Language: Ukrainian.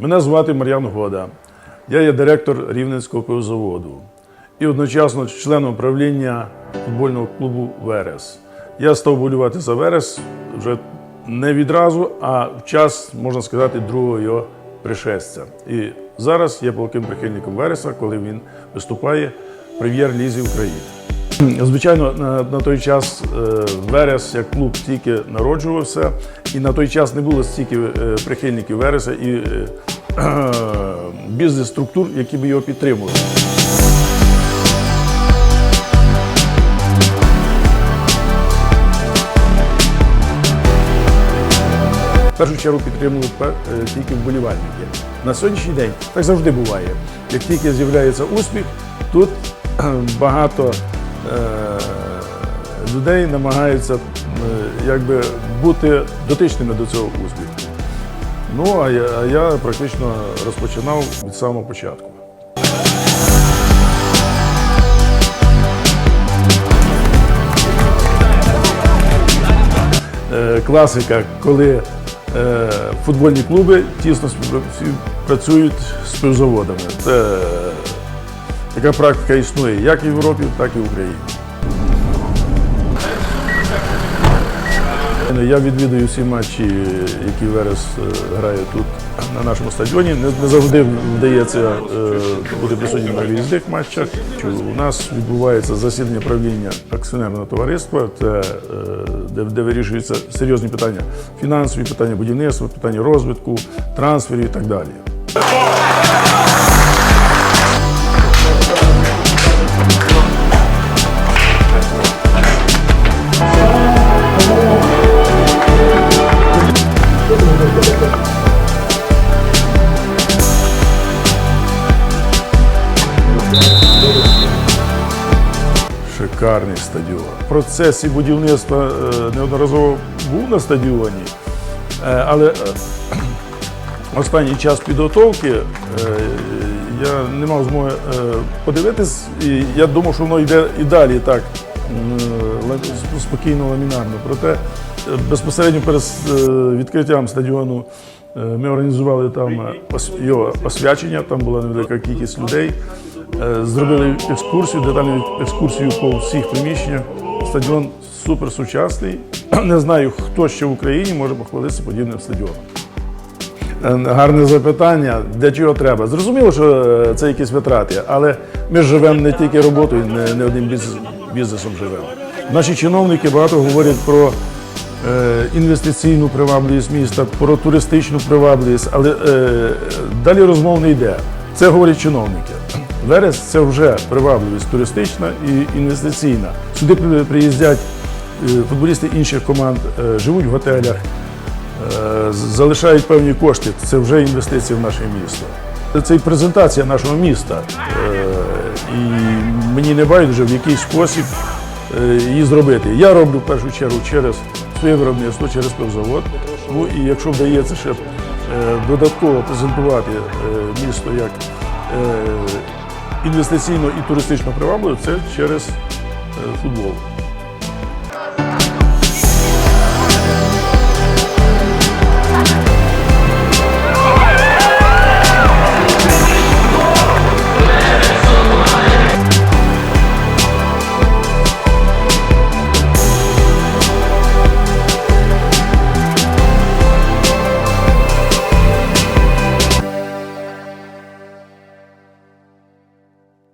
Мене звати Мар'ян Года. Я є директор Рівненського пивзаводу і одночасно членом правління футбольного клубу Верес. Я став болювати за Верес вже не відразу, а в час, можна сказати, другого його пришестя. І зараз я палким прихильником Вереса, коли він виступає в прем'єр-лізі України. Звичайно, на, на той час е, Верес як клуб тільки народжувався, і на той час не було стільки е, прихильників Вереса і е, бізнес-структур, які б його підтримували. В першу чергу підтримували е, тільки вболівальники. На сьогоднішній день так завжди буває. Як тільки з'являється успіх, тут багато е, людей намагаються е, якби бути дотичними до цього успіху. Ну а я, я практично розпочинав від самого початку. Е, класика, коли е, футбольні клуби тісно співпра- співпрацюють з пивзаводами. Це е, така практика існує як в Європі, так і в Україні. Я відвідую всі матчі, які Верес е, грає тут на нашому стадіоні. Не, завжди вдається е, бути присутнім на виїзних матчах. У нас відбувається засідання правління акціонерного товариства, це, е, де вирішуються серйозні питання, фінансові питання будівництва, питання розвитку, трансферів і так далі. Шикарний стадіон. В процесі будівництва е, неодноразово був на стадіоні, е, але е, останній час підготовки я не мав змоги подивитись, і я думав, що воно йде і далі так спокійно, ламінарно. Проте безпосередньо перед е, відкриттям стадіону е, ми організували там е, його освячення, там була невелика кількість людей. Зробили екскурсію, детальну екскурсію по всіх приміщеннях. Стадіон супер сучасний. Не знаю, хто ще в Україні може похвалитися подібним стадіоном. Гарне запитання, для чого треба. Зрозуміло, що це якісь витрати, але ми живемо не тільки роботою, не, одним бізнес- бізнесом живемо. Наші чиновники багато говорять про інвестиційну привабливість міста, про туристичну привабливість, але е, далі розмов не йде. Це говорять чиновники. Верес це вже привабливість туристична і інвестиційна. Сюди приїздять е, футболісти інших команд, е, живуть в готелях, е, залишають певні кошти. Це вже інвестиції в наше місто. Це і презентація нашого міста. Е, І мені не байдуже в який спосіб е, її зробити. Я роблю в першу чергу через своє виробництво, через пивзавод. Ну і якщо вдається ще е, додатково презентувати е, місто як е, інвестиційно і туристично привабливе, це через футбол.